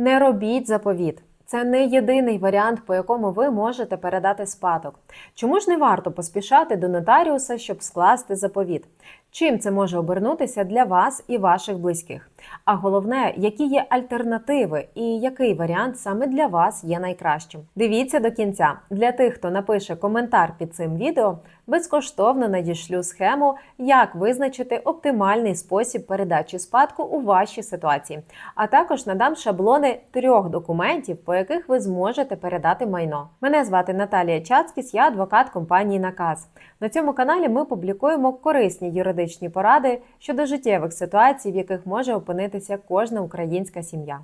Не робіть заповіт. Це не єдиний варіант, по якому ви можете передати спадок. Чому ж не варто поспішати до нотаріуса, щоб скласти заповіт? Чим це може обернутися для вас і ваших близьких? А головне, які є альтернативи і який варіант саме для вас є найкращим? Дивіться до кінця. Для тих, хто напише коментар під цим відео, безкоштовно надішлю схему, як визначити оптимальний спосіб передачі спадку у вашій ситуації. А також надам шаблони трьох документів, по яких ви зможете передати майно. Мене звати Наталія Чацкіс, я адвокат компанії Наказ. На цьому каналі ми публікуємо корисні юридичні поради щодо життєвих ситуацій, в яких може опинитися кожна українська сім'я.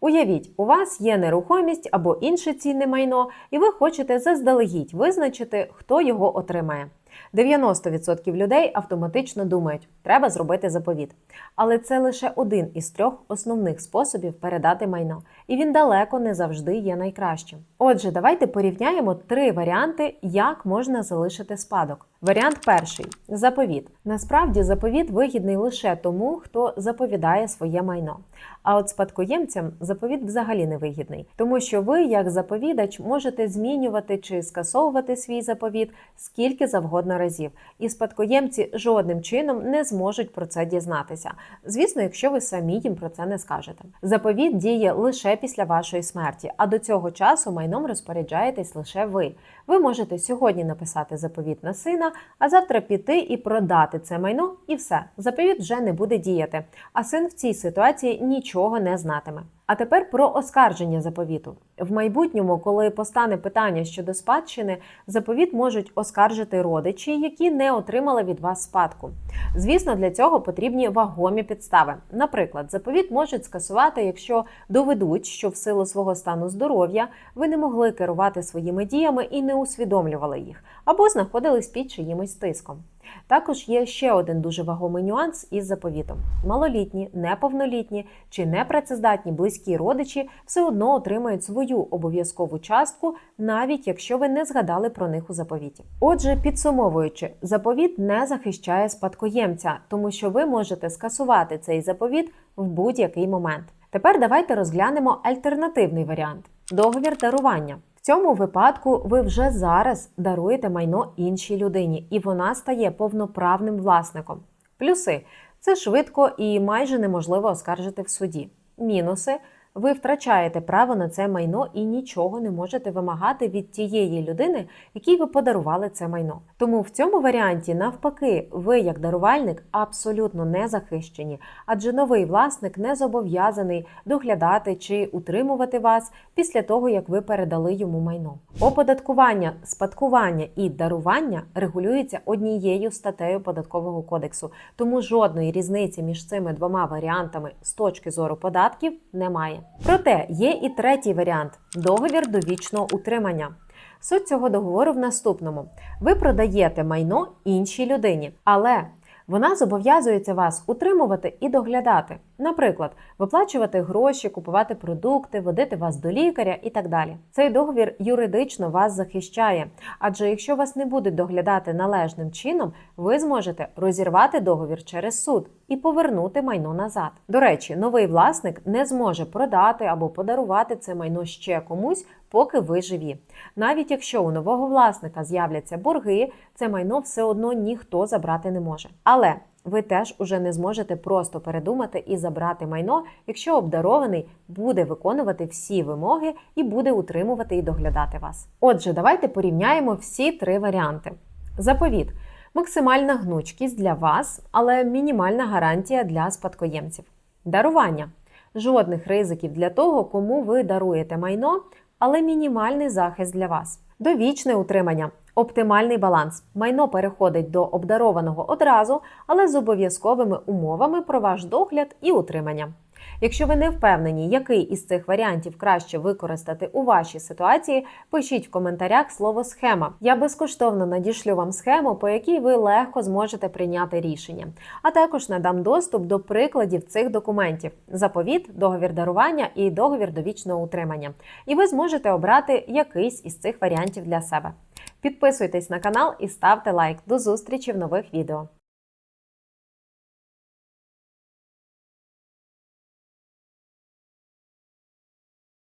Уявіть, у вас є нерухомість або інше цінне майно, і ви хочете заздалегідь визначити, хто його отримає. 90% людей автоматично думають, треба зробити заповіт. Але це лише один із трьох основних способів передати майно, і він далеко не завжди є найкращим. Отже, давайте порівняємо три варіанти, як можна залишити спадок. Варіант перший заповіт. Насправді заповіт вигідний лише тому, хто заповідає своє майно. А от спадкоємцям заповіт взагалі не вигідний, тому що ви, як заповідач, можете змінювати чи скасовувати свій заповіт скільки завгодно разів, і спадкоємці жодним чином не зможуть про це дізнатися. Звісно, якщо ви самі їм про це не скажете. Заповіт діє лише після вашої смерті, а до цього часу майном розпоряджаєтесь лише ви. Ви можете сьогодні написати заповіт на сина, а завтра піти і продати це майно, і все. Заповіт вже не буде діяти. А син в цій ситуації нічого не знатиме. А тепер про оскарження заповіту. В майбутньому, коли постане питання щодо спадщини, заповіт можуть оскаржити родичі, які не отримали від вас спадку. Звісно, для цього потрібні вагомі підстави. Наприклад, заповіт можуть скасувати, якщо доведуть, що в силу свого стану здоров'я ви не могли керувати своїми діями і не усвідомлювали їх, або знаходились під чиїмось тиском. Також є ще один дуже вагомий нюанс із заповітом: малолітні, неповнолітні чи непрацездатні близькі родичі все одно отримають свою обов'язкову частку, навіть якщо ви не згадали про них у заповіті. Отже, підсумовуючи, заповіт не захищає спадкоємця, тому що ви можете скасувати цей заповіт в будь-який момент. Тепер давайте розглянемо альтернативний варіант договір дарування. В цьому випадку ви вже зараз даруєте майно іншій людині, і вона стає повноправним власником. Плюси це швидко і майже неможливо оскаржити в суді. Мінуси ви втрачаєте право на це майно і нічого не можете вимагати від тієї людини, якій ви подарували це майно. Тому в цьому варіанті, навпаки, ви, як дарувальник, абсолютно не захищені, адже новий власник не зобов'язаний доглядати чи утримувати вас після того, як ви передали йому майно. Оподаткування, спадкування і дарування регулюється однією статтею податкового кодексу, тому жодної різниці між цими двома варіантами з точки зору податків немає. Проте є і третій варіант договір довічного утримання. Суть цього договору в наступному: ви продаєте майно іншій людині, але вона зобов'язується вас утримувати і доглядати. Наприклад, виплачувати гроші, купувати продукти, водити вас до лікаря і так далі. Цей договір юридично вас захищає, адже якщо вас не будуть доглядати належним чином, ви зможете розірвати договір через суд і повернути майно назад. До речі, новий власник не зможе продати або подарувати це майно ще комусь, поки ви живі. Навіть якщо у нового власника з'являться борги, це майно все одно ніхто забрати не може. Але ви теж уже не зможете просто передумати і забрати майно, якщо обдарований буде виконувати всі вимоги і буде утримувати і доглядати вас. Отже, давайте порівняємо всі три варіанти. Заповіт. Максимальна гнучкість для вас, але мінімальна гарантія для спадкоємців. Дарування. Жодних ризиків для того, кому ви даруєте майно, але мінімальний захист для вас. Довічне утримання. Оптимальний баланс. Майно переходить до обдарованого одразу, але з обов'язковими умовами про ваш догляд і утримання. Якщо ви не впевнені, який із цих варіантів краще використати у вашій ситуації, пишіть в коментарях слово схема. Я безкоштовно надішлю вам схему, по якій ви легко зможете прийняти рішення. А також надам доступ до прикладів цих документів: заповіт, договір дарування і договір довічного утримання. І ви зможете обрати якийсь із цих варіантів для себе. Підписуйтесь на канал і ставте лайк. До зустрічі в нових відео.